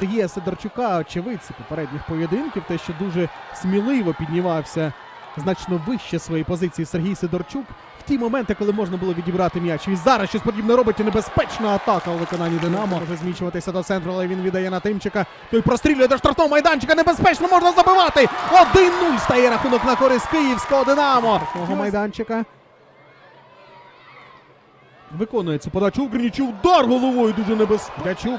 Сергія Сидорчука, очевидці попередніх поєдинків, те, що дуже сміливо піднімався значно вище своєї позиції Сергій Сидорчук в ті моменти, коли можна було відібрати м'яч. І зараз щось подібне робить і небезпечна атака у виконанні Динамо. Може зміщуватися до центру, але він віддає на Тимчика. Той прострілює до штрафного майданчика. Небезпечно можна забивати. 1-0 стає рахунок на користь київського Динамо. Штрафного майданчика. Виконує цю подачу Угринічі. Удар головою дуже небезпечний.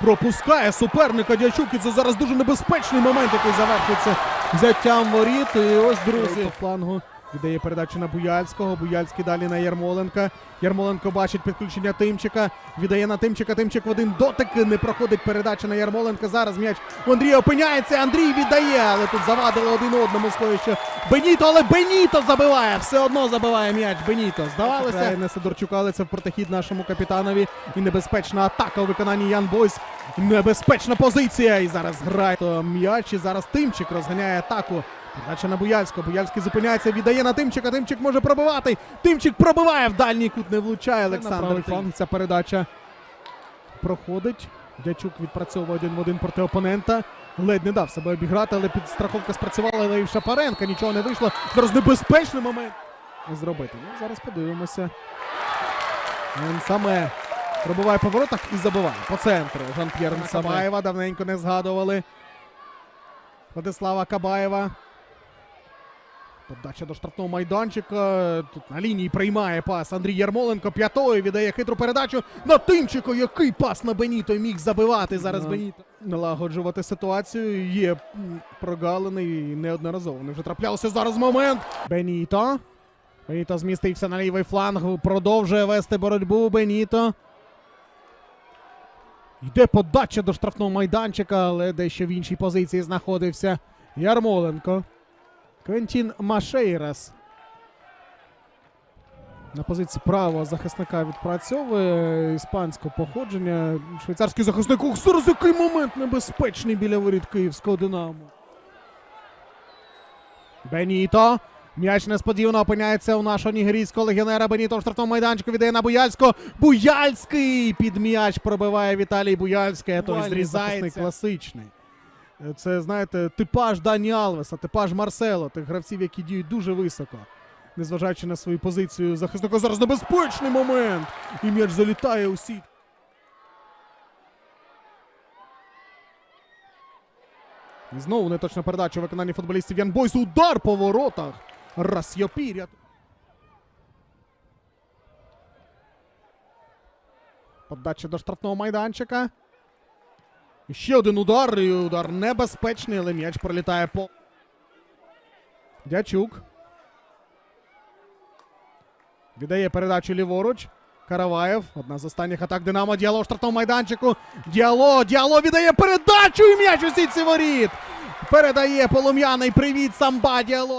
Пропускає суперника Дячук. І це зараз дуже небезпечний момент, який завершується взяттям воріт. І ось друзі. По флангу віддає передачу на Буяльського. Буяльський далі на Ярмоленка. Ярмоленко бачить підключення Тимчика. Віддає на Тимчика. Тимчик в один дотик. Не проходить передача на Ярмоленка. Зараз м'яч у Андрія опиняється. Андрій віддає, але тут завадили один одному стоячи. Беніто, але Беніто забиває. Все одно забиває м'яч. Беніто. Здавалося. Не Сидорчука, але це в протихід нашому капітанові. І небезпечна атака у виконанні Ян Бойс. Небезпечна позиція. І зараз грає м'яч. І зараз Тимчик розганяє атаку. Передача на Буяльського. Буяльський зупиняється, віддає на Тимчика. Тимчик може пробивати. Тимчик пробиває в дальній кут, не влучає Олександр. Фланг. Ця передача проходить. Дячук відпрацьовує один в один проти опонента. Ледь не дав себе обіграти, але підстраховка спрацювала, але і в Шапаренка нічого не вийшло. Зараз небезпечний момент зробити. Ну, зараз подивимося. Він саме пробиває по воротах і забиває по центру. Жан-П'єр Сабаєва давненько не згадували. Владислава Кабаєва. Подача до штрафного майданчика. Тут на лінії приймає пас Андрій Ярмоленко. П'ятою віддає хитру передачу на Тимчико. Який пас на Беніто міг забивати зараз. Беніто. Налагоджувати ситуацію. Є і неодноразово. Не вже траплявся зараз момент. Беніто. Беніто змістився на лівий фланг. Продовжує вести боротьбу. Беніто. Йде подача до штрафного майданчика, але дещо в іншій позиції знаходився Ярмоленко. Квентін Машейрас. На позиції правого захисника відпрацьовує іспанського походження. Швейцарський захисник. Зараз який момент небезпечний біля воріт київського Динамо. Беніто. М'яч несподівано опиняється у нашого нігерійського легіонера Беніто в штрафному майданчику. Віддає на Буяльського. Буяльський під м'яч пробиває Віталій Буяльський. а Той зрізається. Класичний. Це, знаєте, типаж Дані Алвеса, типаж Марсело, тих гравців, які діють дуже високо. Незважаючи на свою позицію захисника. Зараз небезпечний момент. І м'яч залітає у сітку. І знову неточна передача у виконанні футболістів Ян Бойс. Удар по воротах. Расьопіря. Подача до штрафного майданчика. Ще один удар. І удар небезпечний, але м'яч пролітає по. Дячук. Віддає передачу ліворуч. Караваєв. Одна з останніх атак Динамо. Діало в штрафному майданчику. Діало. Діало віддає передачу і м'яч у сітці воріт. Передає полум'яний привіт самба Діало.